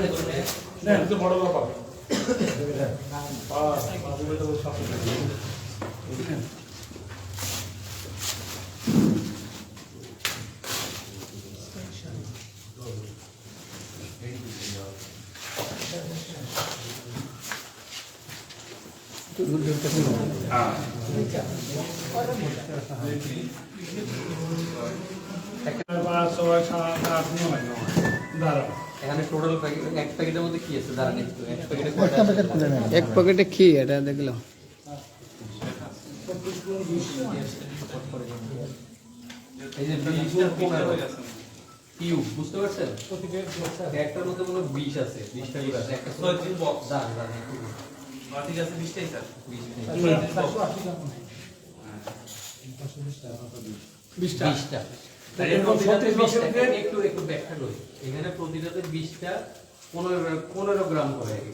তো বড় ব্যাপার আহ, আসলে তো সব কিছু। পাঁচ সাত আট নয় দাঁড়াও এখানে টোটাল প্যাকেট এক প্যাকেটের মধ্যে কি আছে? দাঁড়ান এক প্যাকেটে এক কি এটা দেখলাম এই যে কিউ বুঝতে পারছেন? একটার মধ্যে কোনো বিশ আছে বিশটা করে আছে। একটা বক্স দাঁড়ান দাঁড়ান ঠিক আছে বিশটাই স্যার। বিশ নেই। বিশটা বিশটা তাই এর এরকম প্রতিটাতে 36 বিশটা। বছরের একটু একটু ব্যাখ্যা করি। এখানে প্রতিটাতে বিশটা পনেরো গ্রাম করে এক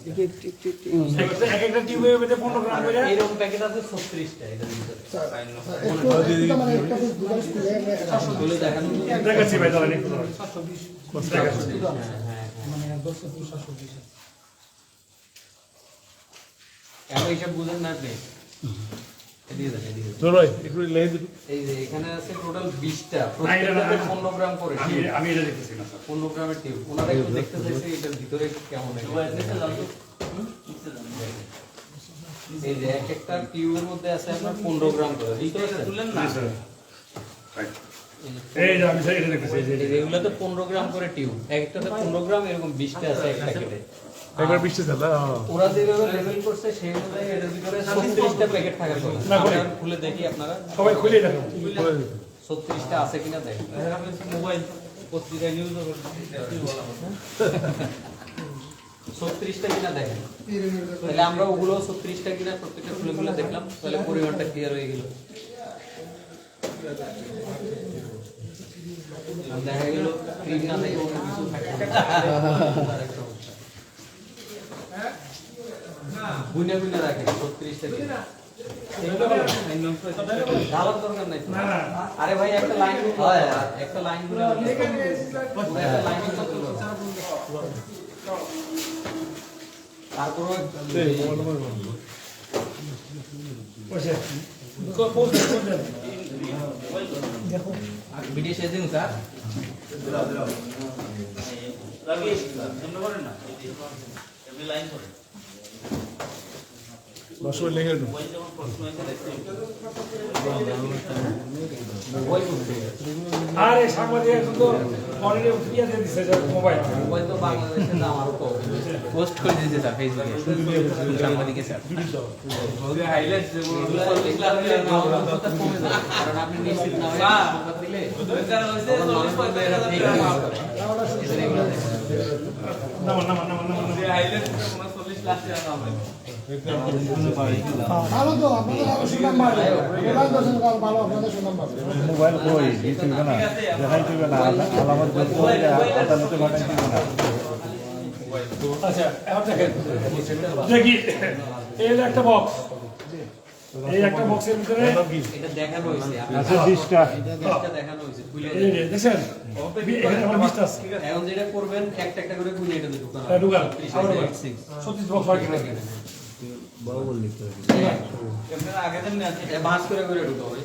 একটা। টিউবের মধ্যে পনেরো গ্রাম করে। এরকম প্যাকেট আছে ছত্রিশটা এটার ভিতরে। এইসব বুঝেন না আপনি। চলো একটু লেগে দিন এই যে এখানে আছে টোটাল প্রত্যেকটাতে। পনেরো গ্রাম করে। আমি টিউব আমি এটা দেখতেছি না স্যার। পনেরো গ্রামের টিউব। ওনারা একটু দেখতে চাইছে এটার ভিতরে কেমন এই যে এক একটা টিউবের মধ্যে আছে আপনার পনেরো গ্রাম করে। না? স্যার। এই যে আমি দেখতেছি এগুলোতে গ্রাম করে টিউব। একটাতে পনেরো গ্রাম এরকম বিশটা আছে এক প্যাকেটে একবার বৃষ্টি হ্যাঁ ওরা যেভাবে লেভেল করছে সেই অনুযায়ী এটার ভিতরে ছত্রিশটা প্যাকেট থাকার কথা না, খুলে দেখি আপনারা। সবাই খুলে দেখো। খুলে দেখো। ছত্রিশটা আছে কিনা দেখেন মোবাইল পত্রিকায় নিউজ ছত্রিশটা কিনা দেখেন। তাহলে আমরা ওগুলো ছত্রিশটা কিনা প্রত্যেকটা খুলে খুলে দেখলাম। তাহলে পরিমাণটা ক্লিয়ার হয়ে গেল। দেখা গেল ক্রিম না অন্য কিছু থাকে বুনে বুনে রাখেন ছত্রিশটা কিনা ঢালার দরকার নাই তো। না না। আরে ভাই একটা লাইন একটা লাইন শেষ দিন স্যার। রাকেশ এমনি করেন না। এমনি লাইন করেন দেখতে মোবাইল করতে আরে সাংবাদিক এখন তো অনেকে ইয়ে দিয়ে দিচ্ছে মোবাইল মোবাইল তো বাংলাদেশের দাম আরও কম পোস্ট করে দিয়েছে স্যার ফেসবুকে সাংবাদিকে স্যার হাইলাইট এগুলা হলে গণতন্ত্রটা কমে যাবে। কারণ আপনি নিশ্চিত না হয়ে দিলে। নামান নামান নামান নামান নামান। হাইলাইট কোনো চল্লিশ লাখ টাকা দাম হয় ভালো তো আপনাদের আরও সুনাম বাড়বে মোবাইল দোষের কাল ভালো আপনাদের সুনাম বাড়বে মোবাইল কই দিতে না দেখাই দিবে না আলামত বলতে হলে আদালতে পাঠাই দিবে না আচ্ছা এখন দেখেন দেখি এই একটা বক্স এই একটা বক্সের ভিতরে এটা দেখানো হয়েছে। আপনার আছে বিশটা। এটা দেখানো হয়েছে খুলে দেখছেন? এখানে আমার বিশটা আছে। এখন যেটা করবেন একটা একটা করে খুলে এটাতে ঢুকানো। ঢুকান। হবে। আবার ঢুকান। ছত্রিশ বক্স লিখতে হবে এমনি আগে দিন আছে এটা ভাঁজ করে করে ঢুকাবে